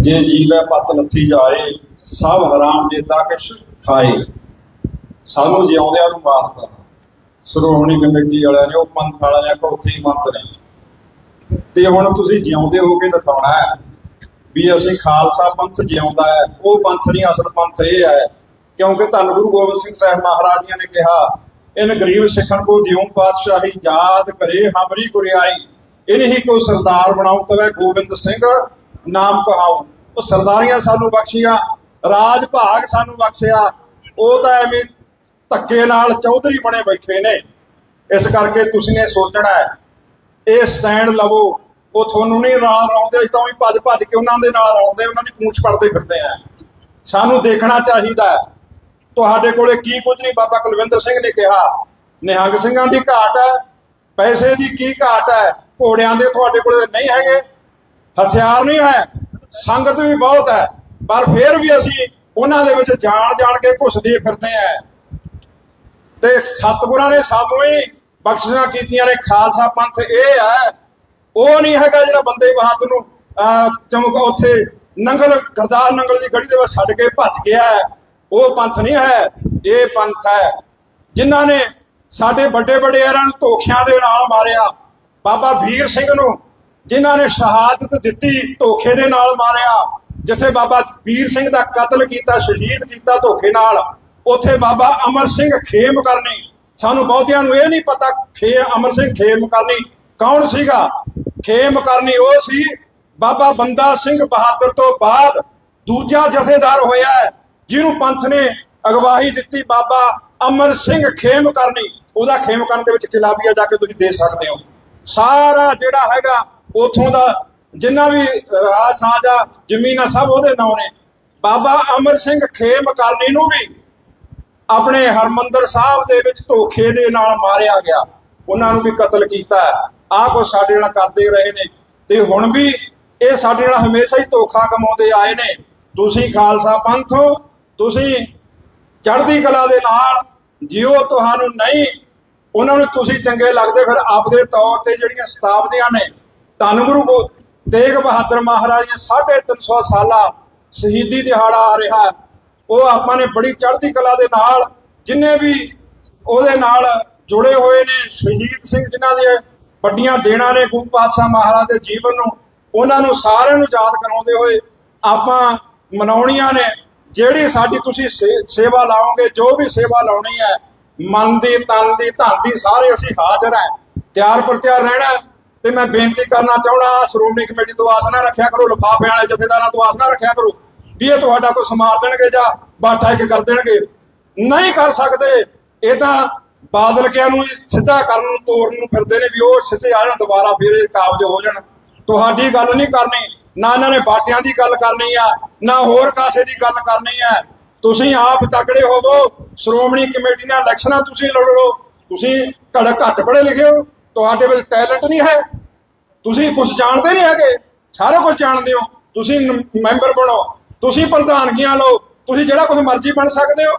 ਜੇ ਜੀਵੈ ਪਤ ਲੱਥੀ ਜਾਏ, ਸਭ ਹਰਾਮ ਜੇਦਾ ਕਿਛ ਖਾਏ। ਸਾਨੂੰ ਜਿਉਂਦਿਆਂ ਨੂੰ ਮਾਰਤਾ ਸ਼੍ਰੋਮਣੀ ਕਮੇਟੀ ਵਾਲਿਆਂ ਨੇ, ਉਹ ਪੰਥ ਵਾਲਿਆਂ ਨੇ ਕੋ ਹੀ ਮੰਤ ਨੇ। ਤੇ ਹੁਣ ਤੁਸੀਂ ਜਿਉਂਦੇ ਹੋ ਕੇ ਦਿਖਾਉਣਾ ਹੈ ਵੀ ਅਸੀਂ ਖਾਲਸਾ ਪੰਥ ਜਿਉਂਦਾ ਹੈ। ਉਹ ਪੰਥ ਨਹੀਂ, ਅਸਲ ਪੰਥ ਇਹ ਹੈ। ਕਿਉਂਕਿ ਧੰਨ ਗੁਰੂ ਗੋਬਿੰਦ ਸਿੰਘ ਸਾਹਿਬ ਮਹਾਰਾਜ ਜੀ ਨੇ ਕਿਹਾ, ਇਨ ਗਰੀਬ ਸਿੱਖਣ ਕੋ ਦਿਉ ਪਾਤਸ਼ਾਹੀ, ਯਾਦ ਕਰੇ ਹਮਰੀ ਗੁਰਿਆਈ। ਇਨਹੀ ਕੋ ਸਰਦਾਰ ਬਣਾਉ ਤਵੇ ਗੋਬਿੰਦ ਸਿੰਘ ਨਾਮ ਕਹਾਉ ਉਹ ਸਰਦਾਰੀਆਂ ਸਾਨੂੰ ਬਖਸ਼ੀਆਂ, ਰਾਜ ਭਾਗ ਸਾਨੂੰ ਬਖਸ਼ਿਆ। ਉਹ ਤਾਂ ਐਵੇਂ ਧੱਕੇ ਨਾਲ ਚੌਧਰੀ ਬਣੇ ਬੈਠੇ ਨੇ। ਇਸ ਕਰਕੇ ਤੁਸੀਂ ਇਹ ਸੋਚਣਾ ਹੈ, ਇਹ ਸਟੈਂਡ ਲਵੋ। ਉਹ ਤੁਹਾਨੂੰ ਨਹੀਂ ਨਾਲ ਰੌਂਦੇ ਅਸੀਂ ਤਾਂ ਵੀ ਭੱਜ ਭੱਜ ਕੇ ਉਹਨਾਂ ਦੇ ਨਾਲ ਰੌਂਦੇ ਉਹਨਾਂ ਦੀ ਪੂੰਛ ਪੜਦੇ ਫਿਰਦੇ ਆ ਸਾਨੂੰ ਦੇਖਣਾ ਚਾਹੀਦਾ ਤੁਹਾਡੇ ਕੋਲੇ ਕੀ ਕੁਝ ਨਹੀਂ, ਬਾਬਾ ਕੁਲਵਿੰਦਰ ਸਿੰਘ ਨੇ ਕਿਹਾ। ਨਿਹੰਗ ਸਿੰਘਾਂ ਦੀ ਘਾਟ ਹੈ, ਪੈਸੇ ਦੀ ਕੀ ਘਾਟ ਹੈ, ਘੋੜਿਆਂ ਦੇ ਤੁਹਾਡੇ ਕੋਲੇ ਨਹੀਂ ਹੈਗੇ। ਹਥਿਆਰ ਨਹੀਂ ਹੈ ਸੰਗਤ ਵੀ ਬਹੁਤ ਹੈ ਪਰ ਫਿਰ ਵੀ ਅਸੀਂ ਉਹਨਾਂ ਦੇ ਵਿੱਚ ਜਾਣ ਜਾਣ ਕੇ ਘੁੱਸਦੇ ਫਿਰਦੇ ਆ ਤੇ ਸਤਿਗੁਰਾਂ ਨੇ ਸਾਨੂੰ ਹੀ ਬਖਸ਼ਿਸ਼ਾਂ ਕੀਤੀਆਂ ਨੇ ਖਾਲਸਾ ਪੰਥ ਇਹ ਹੈ ਉਹ ਨਹੀਂ ਹੈਗਾ ਜਿਹੜਾ ਬੰਦੇ ਬਹਾਦਰ ਨੂੰ ਅਹ, ਚਮਕ ਉੱਥੇ ਨੰਗਲ ਗਰਦਾਰ ਨੰਗਲ ਦੀ ਗੜੀ ਦੇ ਵਿੱਚ ਛੱਡ ਕੇ ਭੱਜ ਗਿਆ ਹੈ ਉਹ ਪੰਥ ਨਹੀਂ ਹੈ ਇਹ ਪੰਥ ਹੈ। ਜਿਨ੍ਹਾਂ ਨੇ ਸਾਡੇ ਵੱਡੇ ਵਡੇਰਿਆਂ ਨੂੰ ਧੋਖਿਆਂ ਦੇ ਨਾਲ ਮਾਰਿਆ ਬਾਬਾ ਵੀਰ ਸਿੰਘ ਨੂੰ ਜਿਨ੍ਹਾਂ ਨੇ ਸ਼ਹਾਦਤ ਦਿੱਤੀ, ਧੋਖੇ ਦੇ ਨਾਲ ਮਾਰਿਆ। ਜਿੱਥੇ ਬਾਬਾ ਵੀਰ ਸਿੰਘ ਦਾ ਕਤਲ ਕੀਤਾ, ਸ਼ਹੀਦ ਕੀਤਾ ਧੋਖੇ ਨਾਲ, ਉੱਥੇ ਬਾਬਾ ਅਮਰ ਸਿੰਘ ਖੇਮ ਕਰਨੀ। ਸਾਨੂੰ ਬਹੁਤਿਆਂ ਨੂੰ ਇਹ ਨਹੀਂ ਪਤਾ ਖੇ, ਅਮਰ ਸਿੰਘ ਖੇਮ ਕਰਨੀ ਕੌਣ ਸੀਗਾ? ਖੇਮ ਕਰਨੀ ਉਹ ਸੀ, ਬਾਬਾ ਬੰਦਾ ਸਿੰਘ ਬਹਾਦਰ ਤੋਂ ਬਾਅਦ ਦੂਜਾ ਜਥੇਦਾਰ ਹੋਇਆ ਹੈ, ਜਿਹਨੂੰ ਪੰਥ ਨੇ ਅਗਵਾਹੀ ਦਿੱਤੀ, ਬਾਬਾ ਅਮਰ ਸਿੰਘ ਖੇਮ ਕਰਨੀ। ਉਹਦਾ ਖੇਮ ਕਰਨ ਦੇ ਵਿੱਚ ਕਿਲਾ ਵੀ ਆ, ਜਾ ਕੇ ਤੁਸੀਂ ਦੇ ਸਕਦੇ ਹੋ। ਸਾਰਾ ਜਿਹੜਾ ਹੈਗਾ ਉਥੋਂ ਦਾ ਜਿੰਨਾ ਵੀ ਰਾਜ ਸਾਜਾ ਜ਼ਮੀਨਾਂ ਸਭ ਉਹਦੇ ਨਾਂ ਨੇ। ਬਾਬਾ ਅਮਰ ਸਿੰਘ ਖੇਮ ਕਾਲਨੀ ਨੂੰ ਵੀ ਆਪਣੇ ਹਰਮੰਦਰ ਸਾਹਿਬ ਦੇ ਵਿੱਚ ਧੋਖੇ ਦੇ ਨਾਲ ਮਾਰਿਆ ਗਿਆ। ਉਹਨਾਂ ਨੂੰ ਵੀ ਕਤਲ ਕੀਤਾ। ਆਹ ਕੋ ਸਾਡੇ ਨਾਲ ਕਰਦੇ ਰਹੇ ਨੇ। ਤੇ ਹੁਣ ਵੀ ਇਹ ਸਾਡੇ ਨਾਲ ਹਮੇਸ਼ਾ ਹੀ ਧੋਖਾ ਕਮਾਉਂਦੇ ਆਏ ਨੇ। ਤੁਸੀਂ ਖਾਲਸਾ ਪੰਥ ਹੋ, ਤੁਸੀਂ ਚੜ੍ਹਦੀ ਕਲਾ ਦੇ ਨਾਲ ਜਿਉ ਤੁਹਾਨੂੰ ਨਹੀਂ, ਉਹਨਾਂ ਨੂੰ ਤੁਸੀਂ ਚੰਗੇ ਲੱਗਦੇ, ਫਿਰ ਆਪਦੇ ਤੌਰ ਤੇ ਜਿਹੜੀਆਂ ਸਤਾਬਦੀਆਂ ਨੇ ਧੰਨ ਗੁਰੂ ਗੋ ਤੇਗ ਬਹਾਦਰ ਮਹਾਰਾਜ ਦੀਆਂ 350 ਸਾਲਾ ਸ਼ਹੀਦੀ ਦਿਹਾੜਾ ਆ ਰਿਹਾ ਉਹ ਆਪਾਂ ਨੇ ਬੜੀ ਚੜ੍ਹਦੀ ਕਲਾ ਦੇ ਨਾਲ ਜਿੰਨੇ ਵੀ ਉਹਦੇ ਨਾਲ ਜੁੜੇ ਹੋਏ ਨੇ, ਸ਼ਹੀਦ ਸਿੰਘ ਜਿਨ੍ਹਾਂ ਦੇ ਵੱਡੀਆਂ ਦੇਣਾ ਨੇ ਗੁਰੂ ਪਾਤਸ਼ਾਹ ਮਹਾਰਾਜ ਦੇ ਜੀਵਨ ਨੂੰ, ਉਹਨਾਂ ਨੂੰ ਸਾਰਿਆਂ ਨੂੰ ਯਾਦ ਕਰਾਉਂਦੇ ਹੋਏ ਆਪਾਂ ਮਨਾਉਣੀਆਂ ਨੇ। ਜਿਹੜੀ ਸਾਡੀ ਤੁਸੀਂ ਸੇ- ਸੇਵਾ ਲਾਓਗੇ, ਜੋ ਵੀ ਸੇਵਾ ਲਾਉਣੀ ਹੈ, ਮਨ ਦੀ, ਤਨ ਦੀ, ਧਨ ਦੀ, ਸਾਰੇ ਅਸੀਂ ਹਾਜ਼ਰ ਹੈ। ਤਿਆਰ ਪਰ ਤਿਆਰ ਰਹਿਣਾ ਤੇ ਮੈਂ ਬੇਨਤੀ ਕਰਨਾ ਚਾਹੁੰਦਾ, ਸ਼੍ਰੋਮਣੀ ਕਮੇਟੀ ਤੋਂ ਆਸ ਨਾ ਰੱਖਿਆ ਕਰੋ, ਲਿਫਾਫਿਆਂ ਵਾਲੇ ਜਥੇਦਾਰਾਂ ਤੋਂ ਆਸ ਨਾ ਰੱਖਿਆ ਕਰੋ ਵੀ ਇਹ ਤੁਹਾਡਾ ਕੋਈ ਸਮਾਰ ਦੇਣਗੇ ਜਾਂ ਬਾਟਾ ਇੱਕ ਕਰ ਦੇਣਗੇ। ਨਹੀਂ ਕਰ ਸਕਦੇ, ਇਹ ਤਾਂ ਬਾਦਲ ਕਿਆਂ ਨੂੰ ਸਿੱਧਾ ਕਰਨ ਨੂੰ, ਤੋਰਨ ਨੂੰ ਫਿਰਦੇ ਨੇ ਵੀ ਉਹ ਸਿੱਧੇ ਆ ਜਾਣ, ਦੁਬਾਰਾ ਫਿਰ ਕਾਬਜ ਹੋ ਜਾਣ। ਤੁਹਾਡੀ ਗੱਲ ਨਹੀਂ ਕਰਨੀ, ਨਾ ਇਹਨਾਂ ਨੇ ਬਾਟਿਆਂ ਦੀ ਗੱਲ ਕਰਨੀ ਆ, ਨਾ ਹੋਰ ਕਾਸੇ ਦੀ ਗੱਲ ਕਰਨੀ ਆ। ਤੁਸੀਂ ਆਪ ਤਕੜੇ ਹੋਵੋ, ਸ਼੍ਰੋਮਣੀ ਕਮੇਟੀ ਦੀਆਂ ਇਲੈਕਸ਼ਨਾਂ ਤੁਸੀਂ ਲੜੋ, ਤੁਸੀਂ ਘੜ ਘੱਟ ਪੜੇ ਲਿਖੇ ਹੋ। ਤੁਹਾਡੇ ਵਿੱਚ ਟੈਲੈਂਟ ਨਹੀਂ ਹੈ। ਤੁਸੀਂ ਕੁਝ ਜਾਣਦੇ ਨਹੀਂ ਹੈਗੇ। ਸਾਰਾ ਕੁਝ ਜਾਣਦੇ ਹੋ। ਤੁਸੀਂ ਮੈਂਬਰ ਬਣੋ। ਤੁਸੀਂ ਪ੍ਰਧਾਨਗੀਆਂ ਲਓ। ਤੁਸੀਂ ਜਿਹੜਾ ਕੁਝ ਮਰਜ਼ੀ ਬਣ ਸਕਦੇ ਹੋ।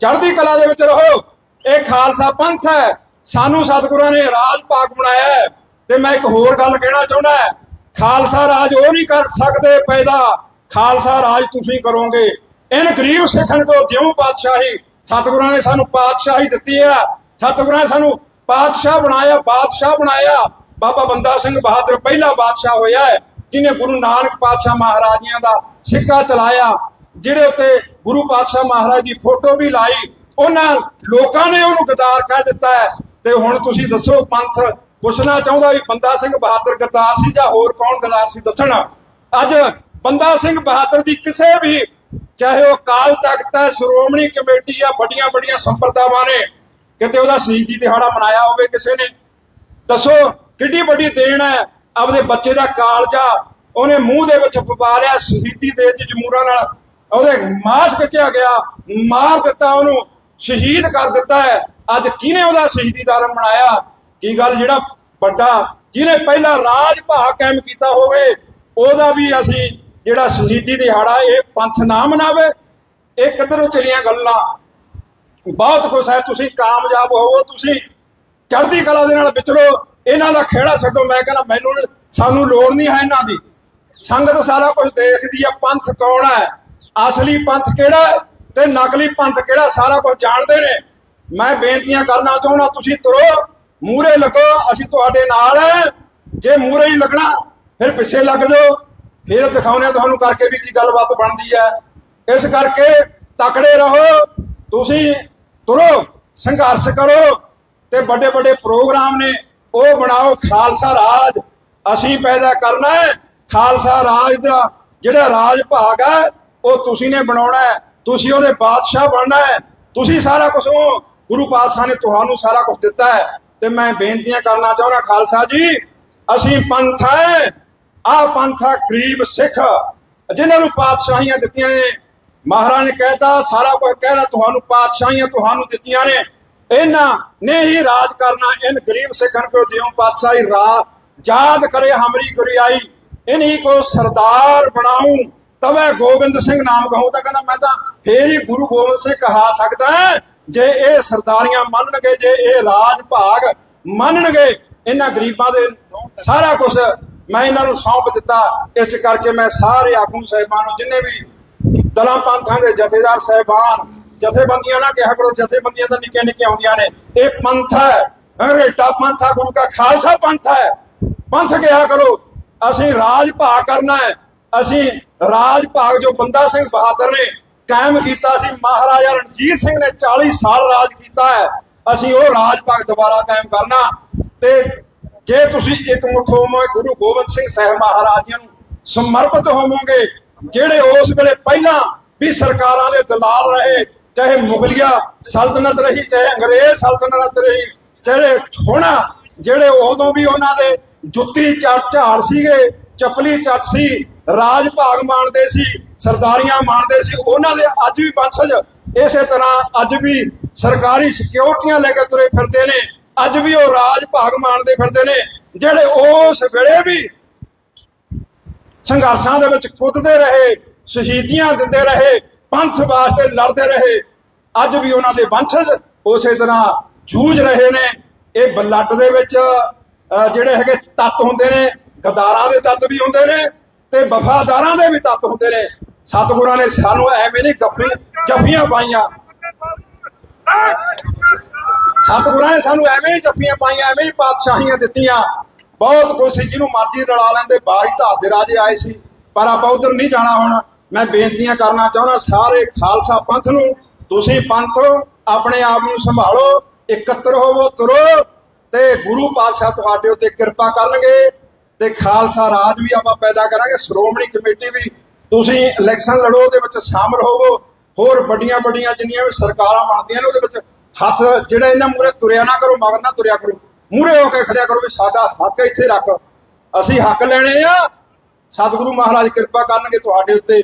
ਚੜ੍ਹਦੀ ਕਲਾ ਦੇ ਵਿੱਚ ਰਹੋ। ਇਹ ਖਾਲਸਾ ਪੰਥ ਹੈ। ਸਾਨੂੰ ਸਤਿਗੁਰਾਂ ਨੇ ਰਾਜ ਭਾਗ ਬਣਾਇਆ ਹੈ। ਤੇ ਮੈਂ ਇੱਕ ਹੋਰ ਗੱਲ ਕਹਿਣਾ ਚਾਹੁੰਦਾ ਖਾਲਸਾ ਰਾਜ ਉਹ ਨਹੀਂ ਕਰ ਸਕਦੇ ਪੈਦਾ। ਖਾਲਸਾ ਰਾਜ ਤੁਸੀਂ ਕਰੋਗੇ। ਇਨ ਗਰੀਬ ਸਿੱਖਣ ਕੋ ਦਿਉ ਪਾਤਸ਼ਾਹੀ ਸਤਿਗੁਰਾਂ ਨੇ ਸਾਨੂੰ ਪਾਤਸ਼ਾਹੀ ਦਿੱਤੀ ਹੈ। ਸਤਿਗੁਰਾਂ ਨੇ ਸਾਨੂੰ ਪਾਤਸ਼ਾਹ ਬਣਾਇਆ, ਬਾਦਸ਼ਾਹ ਬਣਾਇਆ। ਬਾਬਾ ਬੰਦਾ ਸਿੰਘ ਬਹਾਦਰ ਪਹਿਲਾ ਬਾਦਸ਼ਾਹ ਹੋਇਆ ਹੈ ਜਿਹਨੇ ਗੁਰੂ ਨਾਨਕ ਪਾਤਸ਼ਾਹ ਮਹਾਰਾਜਿਆਂ ਦਾ ਸਿੱਕਾ ਚਲਾਇਆ, ਜਿਹੜੇ ਉੱਤੇ ਗੁਰੂ ਪਾਤਸ਼ਾਹ ਮਹਾਰਾਜ ਦੀ ਫੋਟੋ ਵੀ ਲਾਈ, ਉਹਨਾਂ ਲੋਕਾਂ ਨੇ ਉਹਨੂੰ ਗਦਾਰ ਕਹਿ ਦਿੱਤਾ ਹੈ। ਤੇ ਹੁਣ ਤੁਸੀਂ ਦੱਸੋ ਪੰਥ, ਪੁੱਛਣਾ ਚਾਹੁੰਦਾ ਵੀ ਬੰਦਾ ਸਿੰਘ ਬਹਾਦਰ ਗਦਾਰ ਸੀ ਜਾਂ ਹੋਰ ਕੌਣ ਗਦਾਰ ਸੀ, ਦੱਸਣਾ। ਅੱਜ ਬੰਦਾ ਸਿੰਘ ਬਹਾਦਰ ਦੀ ਕਿਸੇ ਵੀ, ਚਾਹੇ ਉਹ ਕਾਲ ਤਖਤ ਹੈ, ਸ਼੍ਰੋਮਣੀ ਕਮੇਟੀ ਆ ਵੱਡੀਆਂ ਵੱਡੀਆਂ ਸੰਪਰਦਾਵਾਂ ਨੇ ਕਿਤੇ ਉਹਦਾ ਸ਼ਹੀਦੀ ਦਿਹਾੜਾ ਮਨਾਇਆ ਹੋਵੇ ਕਿਸੇ ਨੇ। ਦੱਸੋ, ਕਿੱਡੀ ਵੱਡੀ ਦੇਣ ਹੈ ਆਪਦੇ ਬੱਚੇ ਦਾ ਕਾਲਜਾ। ਉਹਨੇ ਮੂੰਹ ਦੇ ਵਿੱਚ ਪਵਾ ਲਿਆ, ਸ਼ਹੀਦੀ ਦੇ ਚ ਜਮੂਰਾਂ ਨਾਲ। ਉਹਦੇ ਮਾਸ ਕੱਚਿਆ ਗਿਆ, ਮਾਰ ਦਿੱਤਾ ਉਹਨੂੰ, ਸ਼ਹੀਦ ਕਰ ਦਿੱਤਾ ਹੈ। ਅੱਜ ਕਿਹਨੇ ਉਹਦਾ ਸ਼ਹੀਦੀ ਦਾਰਮ ਬਣਾਇਆ ਕੀ ਗੱਲ ਜਿਹੜਾ ਵੱਡਾ, ਜਿਹਨੇ ਪਹਿਲਾ ਰਾਜ ਭਾਗ ਕਾਇਮ ਕੀਤਾ ਹੋਵੇ, ਉਹਦਾ ਵੀ ਅਸੀਂ ਜਿਹੜਾ ਸ਼ਹੀਦੀ ਦਿਹਾੜਾ, ਇਹ ਪੰਥ ਨਾ ਮਨਾਵੇ। ਇਹ ਕਿੱਧਰੋਂ ਚਲੀਆਂ ਗੱਲਾਂ? ਬਹੁਤ ਖੁਸ਼ ਹੈ, ਤੁਸੀਂ ਕਾਮਯਾਬ ਹੋਵੋ, ਤੁਸੀਂ ਚੜ੍ਹਦੀ ਕਲਾ ਦੇ ਨਾਲ ਵਿਚਰੋ ਇਹਨਾਂ ਦਾ ਖੇੜਾ ਛੱਡੋ। ਮੈਂ ਕਹਿੰਦਾ, ਮੈਨੂੰ ਸਾਨੂੰ ਲੋੜ ਨਹੀਂ ਹੈ ਇਹਨਾਂ ਦੀ। ਸੰਗਤ ਸਾਰਾ ਕੁਝ ਦੇਖਦੀ ਆ, ਪੰਥ ਕੌਣ ਹੈ? ਅਸਲੀ ਪੰਥ ਕਿਹੜਾ ਤੇ ਨਕਲੀ ਪੰਥ ਕਿਹੜਾ? ਸਾਰਾ ਕੁਝ ਜਾਣਦੇ ਨੇ। ਮੈਂ ਬੇਨਤੀਆਂ ਕਰਨਾ ਚਾਹੁੰਦਾ, ਤੁਸੀਂ ਤੁਰੋ ਮੂਰੇ ਲੱਗੋ, ਅਸੀਂ ਤੁਹਾਡੇ ਨਾਲ ਜੇ ਮੂਰੇ ਹੀ ਲੱਗਣਾ, ਫਿਰ ਪਿੱਛੇ ਲੱਗ ਜਾਓ। ਫਿਰ ਦਿਖਾਉਣੇ ਤੁਹਾਨੂੰ ਕਰਕੇ ਵੀ ਕੀ ਗੱਲਬਾਤ ਬਣਦੀ ਹੈ। ਇਸ ਕਰਕੇ ਤਕੜੇ ਰਹੋ। ਤੁਸੀਂ ਤੁਰੋ, ਸੰਘਰਸ਼ ਕਰੋ ਤੇ ਵੱਡੇ ਵੱਡੇ ਪ੍ਰੋਗਰਾਮ ਨੇ, ਉਹ ਬਣਾਓ ਖਾਲਸਾ ਰਾਜ। ਅਸੀਂ ਪੈਦਾ ਕਰਨਾ ਹੈ, ਖਾਲਸਾ ਰਾਜ ਦਾ ਜਿਹੜਾ ਰਾਜ ਭਾਗ ਹੈ, ਉਹ ਤੁਸੀਂ ਨੇ ਬਣਾਉਣਾ ਹੈ। ਤੁਸੀਂ ਉਹਦੇ ਬਾਦਸ਼ਾਹ ਬਣਨਾ ਹੈ। ਤੁਸੀਂ ਸਾਰਾ ਕੁਝ ਹੋ ਗੁਰੂ ਪਾਤਸ਼ਾਹ ਨੇ ਤੁਹਾਨੂੰ ਸਾਰਾ ਕੁਝ ਦਿੱਤਾ ਹੈ। ਤੇ ਮੈਂ ਬੇਨਤੀਆਂ ਕਰਨਾ ਚਾਹੁੰਦਾ, ਖਾਲਸਾ ਜੀ, ਅਸੀਂ ਪੰਥ ਹੈ। ਆ ਪੰਥਾ ਗਰੀਬ ਸਿੱਖ। ਜਿਨ੍ਹਾਂ ਨੂੰ ਪਾਤਸ਼ਾਹੀਆਂ ਦਿੱਤੀਆਂ ਨੇ ਮਹਾਰਾਜ ਨੇ ਕਹਿਤਾ, ਸਾਰਾ ਕੁਝ ਕਹਿਦਾ ਤੁਹਾਨੂੰ ਪਾਤਸ਼ਾਹੀਆਂ ਤੁਹਾਨੂੰ ਦਿੱਤੀਆਂ ਨੇ। ਇਹਨਾਂ ਨੇ ਹੀ ਰਾਜ ਕਰਨਾ, ਇਨ ਗਰੀਬ ਸਿੱਖਾਂ ਕੋ ਦਿਓ ਪਾਤਸ਼ਾਹੀ ਰਾਹ ਯਾਦ ਕਰੇ ਹਮਰੀ ਗੁਰਿਆਈ। ਇਨਹੀ ਕੋ ਸਰਦਾਰ ਬਣਾਉ, ਤਵੇ ਗੋਬਿੰਦ ਸਿੰਘ ਨਾਮ ਕਹੋ ਤਾਂ ਕਹਿੰਦਾ, ਮੈਂ ਤਾਂ ਫੇਰ ਹੀ ਗੁਰੂ ਗੋਬਿੰਦ ਸਿੰਘ ਕਹਾ ਸਕਦਾ ਜੇ ਇਹ ਸਰਦਾਰੀਆਂ ਮੰਨਣਗੇ, ਜੇ ਇਹ ਰਾਜ ਭਾਗ ਮੰਨਣਗੇ, ਇਹਨਾਂ ਗਰੀਬਾਂ ਦੇ ਸਾਰਾ ਕੁਝ ਮੈਂ ਇਹਨਾਂ ਨੂੰ ਸੌਂਪ ਦਿੱਤਾ। ਇਸ ਕਰਕੇ ਮੈਂ ਸਾਰੇ ਆਗੂ ਸਾਹਿਬਾਨ ਨੂੰ, ਜਿੰਨੇ ਵੀ ਦਲਾਂ ਪੰਥਾਂ ਦੇ ਜਥੇਦਾਰ ਸਾਹਿਬਾਨ, ਜਥੇਬੰਦੀਆਂ ਨਾ ਕਿਹਾ ਕਰੋ, ਜਥੇਬੰਦੀਆਂ ਤਾਂ ਨਿੱਕੀਆਂ ਨਿੱਕੀਆਂ ਹੁੰਦੀਆਂ ਨੇ। ਇਹ ਪੰਥ ਹੈ ਰੇਟਾ ਪੰਥ ਹੈ ਗੁਰੂ ਦਾ ਖਾਲਸਾ ਪੰਥ ਹੈ। ਪੰਥ ਕਿਹਾ ਕਰੋ, ਅਸੀਂ ਰਾਜ ਭਾਗ ਕਰਨਾ ਹੈ। ਅਸੀਂ ਰਾਜ ਭਾਗ ਜੋ ਬੰਦਾ ਸਿੰਘ ਬਹਾਦਰ ਨੇ ਕਾਇਮ ਕੀਤਾ ਸੀ, ਮਹਾਰਾਜਾ ਰਣਜੀਤ ਸਿੰਘ ਨੇ 40 ਸਾਲ ਰਾਜ ਕੀਤਾ ਹੈ। ਅਸੀਂ ਉਹ ਰਾਜ ਭਾਗ ਦੁਬਾਰਾ ਕਾਇਮ ਕਰਨਾ। ਤੇ ਜੇ ਤੁਸੀਂ ਇੱਕ ਮੁੱਠ ਹੋਵੋਗੇ, ਗੁਰੂ ਗੋਬਿੰਦ ਸਿੰਘ ਸਾਹਿਬ ਮਹਾਰਾਜ ਜੀ ਨੂੰ ਸਮਰਪਿਤ ਹੋਵੋਗੇ ਜਿਹੜੇ ਉਸ ਵੇਲੇ ਪਹਿਲਾਂ ਵੀ ਸਰਕਾਰਾਂ ਦੇ ਦਲਾਲ ਰਹੇ, ਚਾਹੇ ਮੁਗਲਿਆ ਸਲਤਨਤ ਰਹੀ, ਚਾਹੇ ਅੰਗਰੇਜ਼ ਸਲਤਨਤ ਰਹੀ ਚਾਹੇ ਹੁਣ ਜਿਹੜੇ ਉਦੋਂ ਵੀ ਉਹਨਾਂ ਦੇ ਜੁੱਤੀ ਝਾੜ ਸੀਗੇ, ਚਪਲੀ ਚੱਟ ਸੀ, ਰਾਜ ਭਾਗ ਮਾਣਦੇ ਸੀ, ਸਰਦਾਰੀਆਂ ਮਾਣਦੇ ਸੀ, ਉਹਨਾਂ ਦੇ ਅੱਜ ਵੀ ਵੰਸ਼ਜ ਇਸੇ ਤਰ੍ਹਾਂ ਅੱਜ ਵੀ ਸਰਕਾਰੀ ਸਿਕਿਉਰਟੀਆਂ ਲੈ ਕੇ ਤੁਰੇ ਫਿਰਦੇ ਨੇ, ਅੱਜ ਵੀ ਉਹ ਰਾਜ ਭਾਗ ਮਾਣਦੇ ਫਿਰਦੇ ਨੇ, ਜਿਹੜੇ ਉਸ ਵੇਲੇ ਵੀ ਸੰਘਰਸ਼ਾਂ ਦੇ ਵਿੱਚ ਕੁੱਦਦੇ ਰਹੇ, ਸ਼ਹੀਦੀਆਂ ਦਿੰਦੇ ਰਹੇ, ਪੰਥ ਵਾਸਤੇ ਲੜਦੇ ਰਹੇ। ਅੱਜ ਵੀ ਉਹਨਾਂ ਦੇ ਵੰਸ਼ਜ ਉਸੇ ਤਰ੍ਹਾਂ ਜੂਝ ਰਹੇ ਨੇ। ਇਹ ਬਲੱਡ ਦੇ ਵਿੱਚ ਜਿਹੜੇ ਹੈਗੇ ਤੱਤ ਹੁੰਦੇ ਨੇ, ਗਦਾਰਾਂ ਦੇ ਤੱਤ ਵੀ ਹੁੰਦੇ ਨੇ ਤੇ ਵਫਾਦਾਰਾਂ ਦੇ ਵੀ ਤੱਤ ਹੁੰਦੇ ਨੇ। ਸਤਿਗੁਰਾਂ ਨੇ ਸਾਨੂੰ ਐਵੇਂ ਨਹੀਂ ਗੱਫੀ, ਜੱਫੀਆਂ ਪਾਈਆਂ। ਸਤਿਗੁਰਾਂ ਨੇ ਸਾਨੂੰ ਐਵੇਂ ਹੀ ਜੱਫੀਆਂ ਪਾਈਆਂ, ਐਵੇਂ ਹੀ ਪਾਤਸ਼ਾਹੀਆਂ ਦਿੱਤੀਆਂ। ਬਹੁਤ ਕੁਛ ਸੀ, ਜਿਹਨੂੰ ਮਰਜ਼ੀ ਰਲਾ ਲੈਂਦੇ ਬਾਜ ਧਾਰ ਦੇ ਰਾਜੇ ਆਏ ਸੀ। ਪਰ ਆਪਾਂ ਉਧਰ ਨਹੀਂ ਜਾਣਾ ਹੁਣ। ਮੈਂ ਬੇਨਤੀਆਂ ਕਰਨਾ ਚਾਹੁੰਦਾ, ਸਾਰੇ ਖਾਲਸਾ ਪੰਥ ਨੂੰ, ਤੁਸੀਂ ਪੰਥ ਆਪਣੇ ਆਪ ਨੂੰ ਸੰਭਾਲੋ, ਇਕੱਤਰ ਹੋਵੋ, ਤੁਰੋ ਤੇ ਗੁਰੂ ਪਾਤਸ਼ਾਹ ਤੁਹਾਡੇ ਉੱਤੇ ਕਿਰਪਾ ਕਰਨਗੇ ਤੇ ਖਾਲਸਾ ਰਾਜ ਵੀ ਆਪਾਂ ਪੈਦਾ ਕਰਾਂਗੇ, ਸ਼੍ਰੋਮਣੀ ਕਮੇਟੀ ਵੀ। ਤੁਸੀਂ ਇਲੈਕਸ਼ਨ ਲੜੋ, ਉਹਦੇ ਵਿੱਚ ਸ਼ਾਮਲ ਹੋਵੋ। ਹੋਰ ਵੱਡੀਆਂ ਵੱਡੀਆਂ ਜਿੰਨੀਆਂ ਵੀ ਸਰਕਾਰਾਂ ਬਣਦੀਆਂ ਨੇ, ਉਹਦੇ ਵਿੱਚ ਹੱਥ, ਜਿਹੜਾ ਇਹਨਾਂ ਮੂਰੇ ਤੁਰਿਆ ਨਾ ਕਰੋ, ਮਗਰ ਨਾ ਤੁਰਿਆ ਕਰੋ। ਮੂਰੇ ਹੋ ਕੇ ਖੜਿਆ ਕਰੋ ਵੀ ਸਾਡਾ ਹੱਕ ਇੱਥੇ ਰੱਖ। ਅਸੀਂ ਹੱਕ ਲੈਣੇ ਆ। ਸਤਿਗੁਰੂ ਮਹਾਰਾਜ ਕਿਰਪਾ ਕਰਨਗੇ ਤੁਹਾਡੇ ਉੱਤੇ।